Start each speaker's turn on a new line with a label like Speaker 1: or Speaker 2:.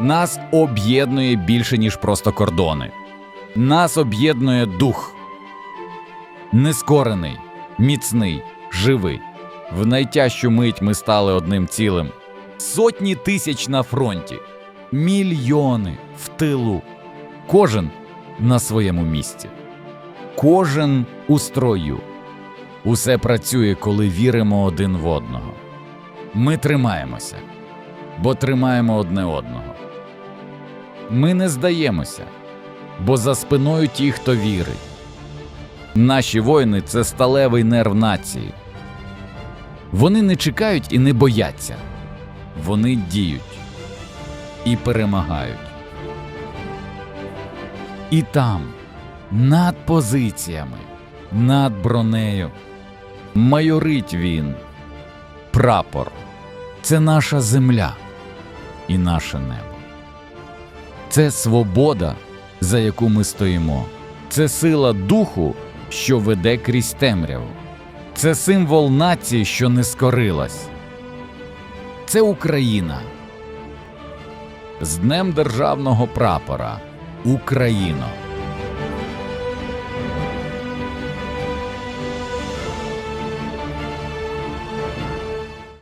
Speaker 1: Нас об'єднує більше, ніж просто кордони. Нас об'єднує дух. Нескорений, міцний, живий. В найтяжчу мить ми стали одним цілим. Сотні тисяч на фронті, мільйони в тилу. Кожен на своєму місці. Кожен у строю. Усе працює, коли віримо один в одного. Ми тримаємося, бо тримаємо одне одного. Ми не здаємося, бо за спиною ті, хто вірить. Наші воїни це сталевий нерв нації. Вони не чекають і не бояться. Вони діють і перемагають. І там, над позиціями, над бронею, майорить він. Прапор це наша земля і наше небо. Це свобода, за яку ми стоїмо. Це сила духу, що веде крізь темряву. Це символ нації, що не скорилась. Це Україна. З Днем Державного прапора. Україно!